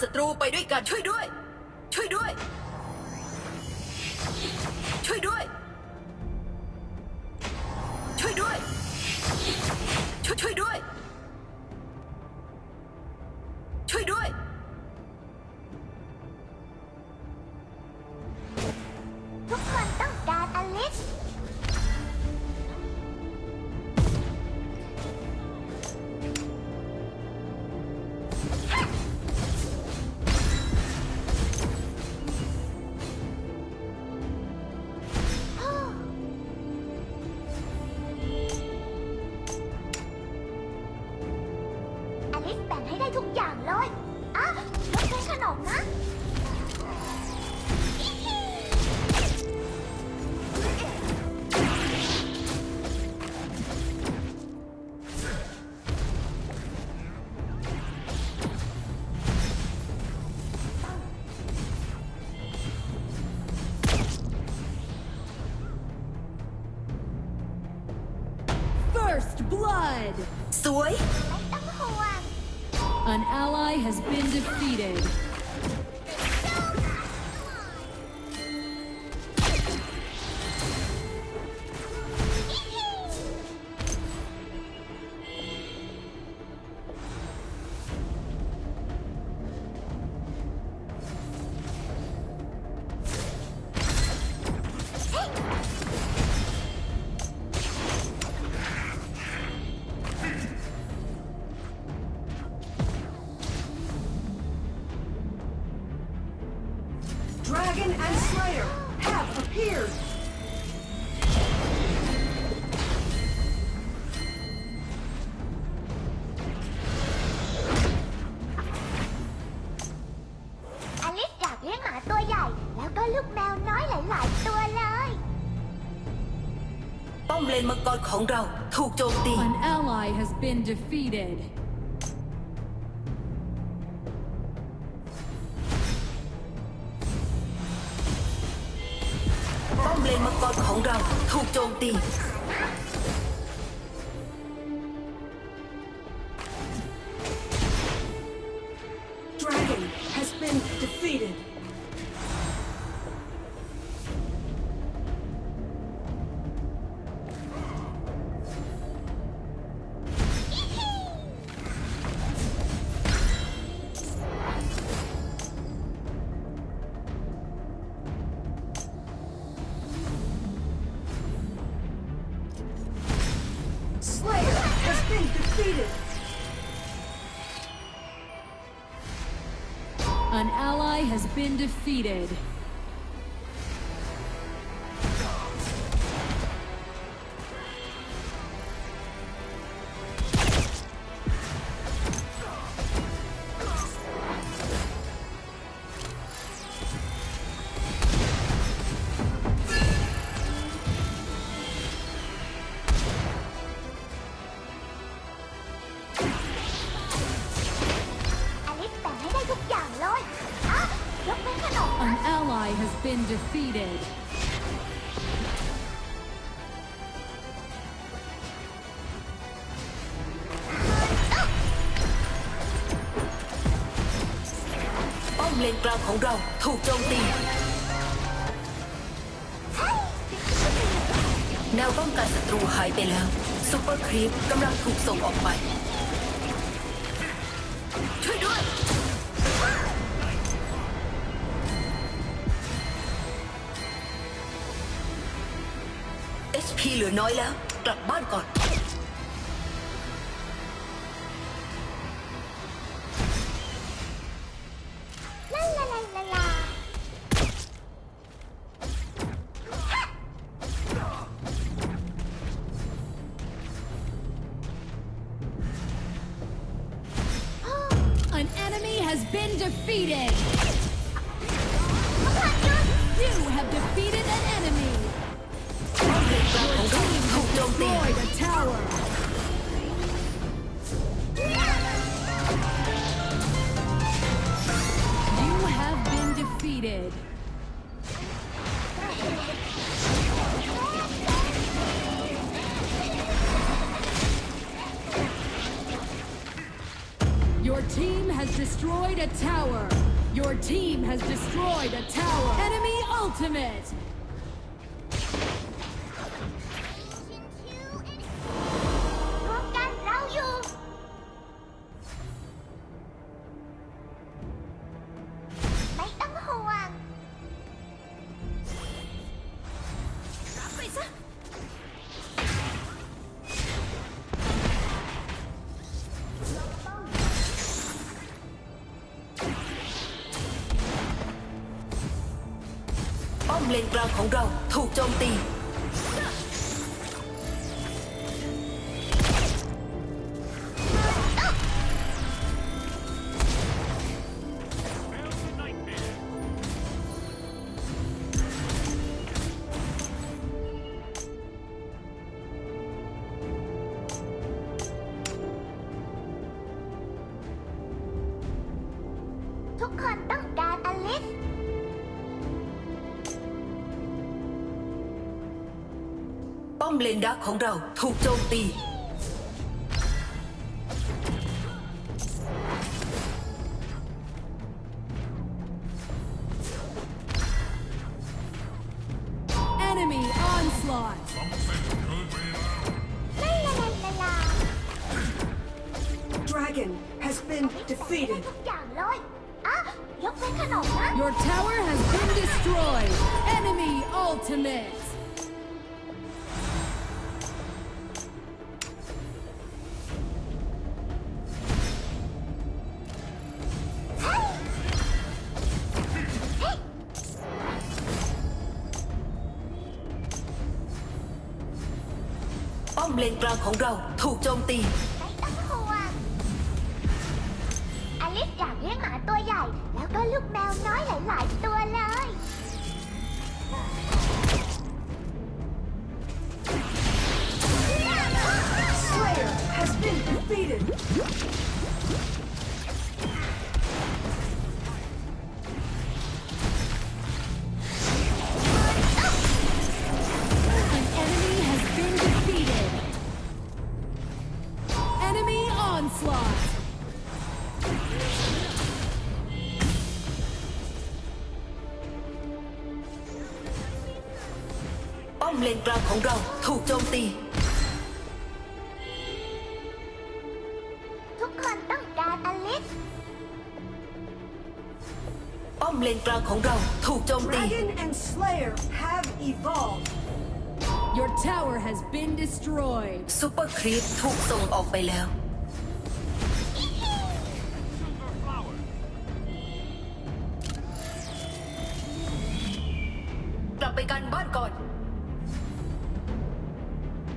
ศัตรูไปด้วยกันช่วยด้วย First blood! Soy? An ally has been defeated. อลิสอยากเลี้ยงหมาตัวใหญ่ แล้วก็ลูกแมวน้อยหลาย ๆ ตัวเลย ป้อมเลนมังกรของเราถูกโจมตี An ally has been defeated. โจมตี Been defeated. เลนกลางของเราถูกโจมตี แนวป้องกันศัตรูหายไปแล้วซูเปอร์ครีปกำลังถูกส่งออกไป ช่วยด้วย HP เหลือน้อยแล้ว กลับบ้านก่อน been defeated! You have defeated an enemy! Your team destroyed a tower! You have been defeated! Has destroyed a tower. Your team has destroyed a tower. Enemy ultimate. เลนกลางของเราถูกโจมตี เลนดักของเราถูกโจมตี Enemy onslaught. ลาลาลาลาลา Dragon has been ได้ defeated. ทุกอย่างเลยอ่ะยกเว้นขนมนะ Your tower has been destroyed. Enemy ultimate. ของเราถูกโจมตี ไม่ต้องห่วงอลิสอยากเลี้ยงหมาตัวใหญ่ แล้วก็ลูกแมวน้อยหลาย ๆ ตัวเลย Slayer has been defeated. อมเลนกลางของเราถูกโจมตี Dragon and Slayer have evolved. Your tower has been destroyed. ซูเปอร์ครีปถูกส่งออกไปแล้ว กลับไปกันบ้านก่อน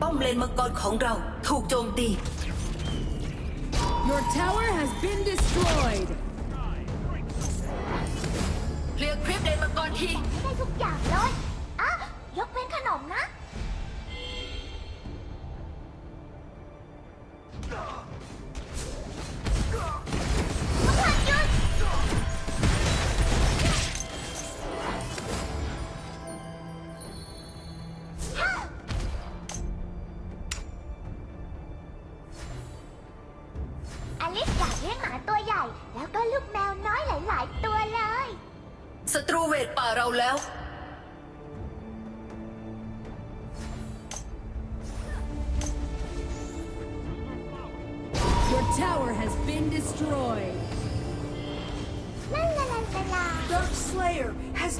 ป้อมเลนมังกรของเราถูกโจมตี Your tower has been destroyed. ที ได้ทุกอย่างเลย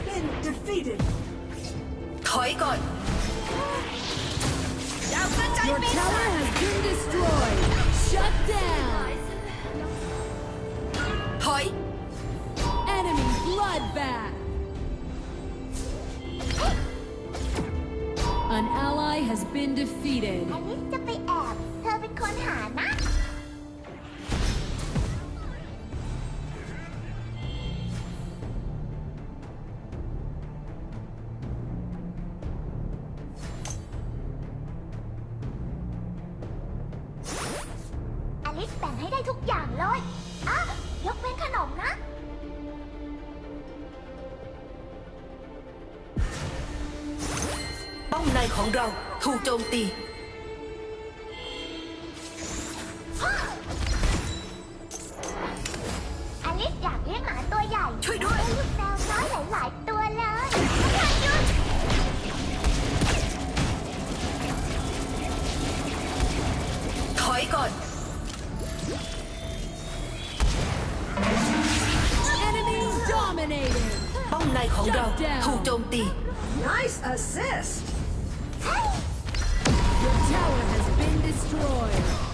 been defeated. ถอยก่อน Your tower has been destroyed. Shut down. ถอย Enemy bloodbath. An ally has been defeated. อลิสจะไปแอบ เธอเป็นคนหานะ แบ่งให้ได้ทุกอย่างเลยอะยกเว้นขนมนะ ป้อมในของเราถูกโจมตี ป้อมในของเรา Nice assist. Your tower has been destroyed.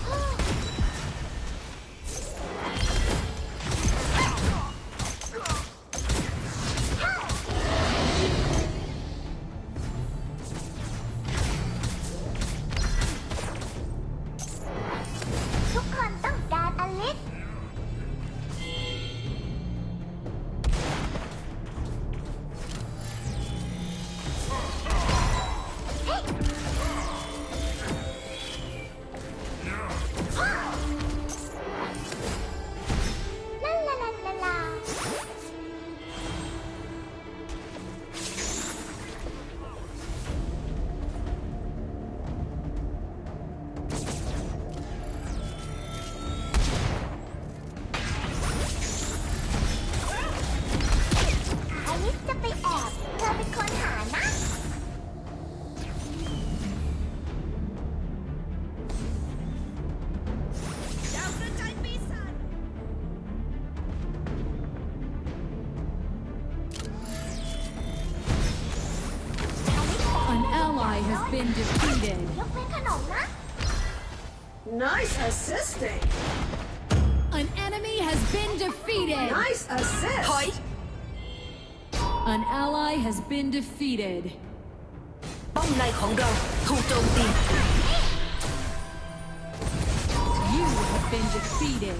ally has been defeated. ยกเว้นขนมนะ Nice assisting. An enemy has been defeated. Nice assist. ถอย An ally has been defeated. ป้อมในของเราถูกโจมตี You have been defeated.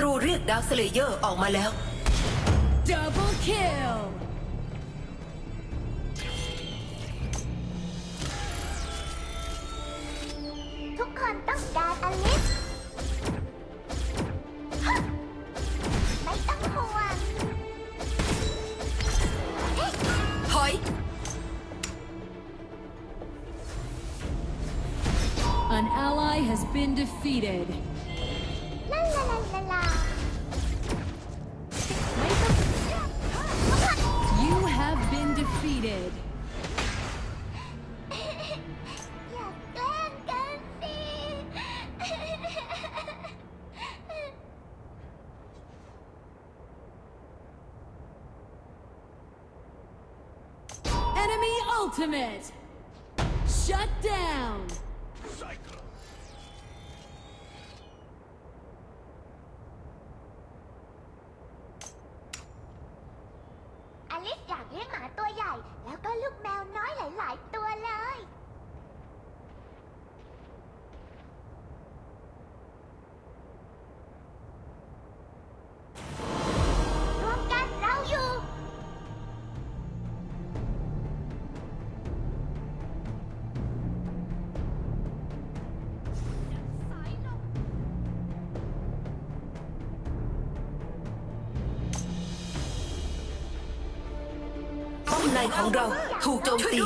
ศัตรูเรียกดาวสเลเยอร์ออกมาแล้ว Double kill. ทุกคนต้องการอลิสฮะไม่ต้องห่วงถอย An ally has been defeated. Enemy ultimate. Shut down. อ ของเราถูกโจมตี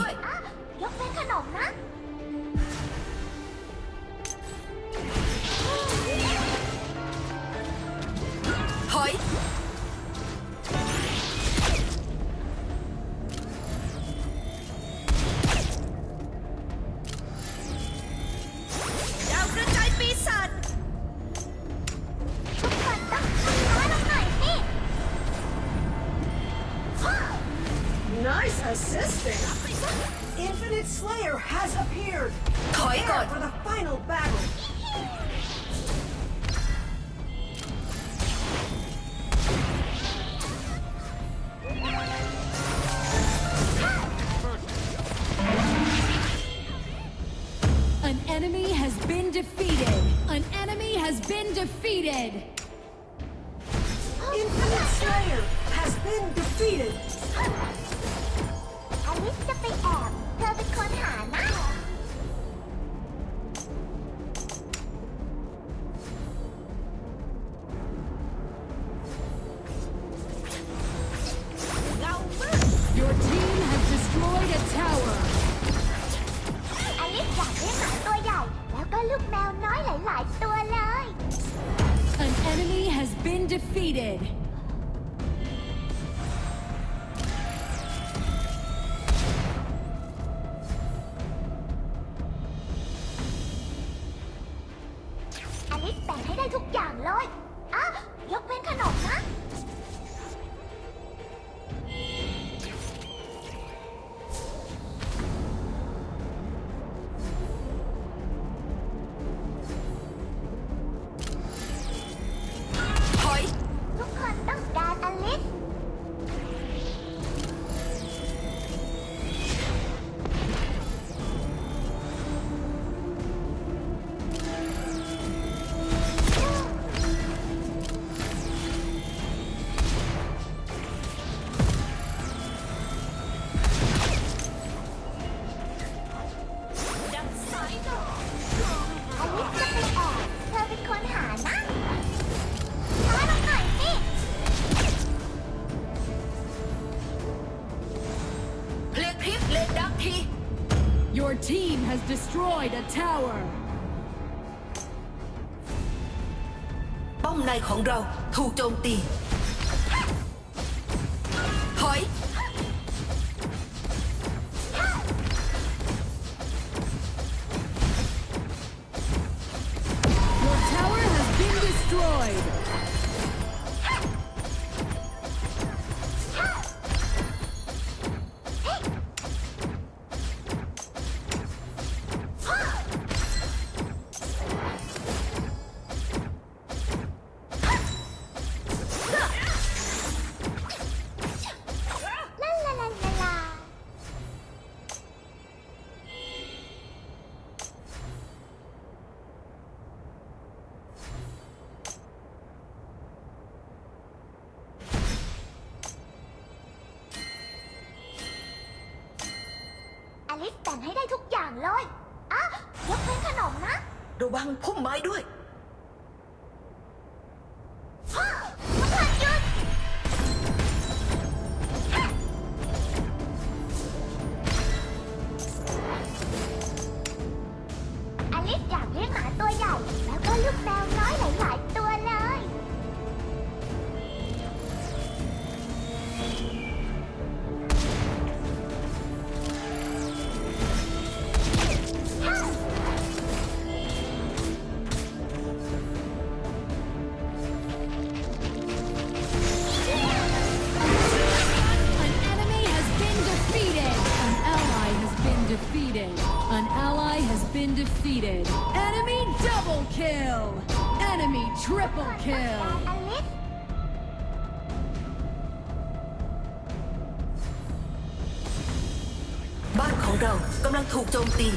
Slayer has appeared! Prepare for the final battle! An enemy has been defeated! An enemy has been defeated! Infinite Slayer has been defeated! I need to play out. 루터비콘 하나? Your team has destroyed a tower. Bom này thu trông tiền. ลิสแต่งให้ได้ทุกอย่างเลยอะยกเว้นขนมนะ ระวังพุ่มไม้ด้วย ของเรากำลังถูกโจมตี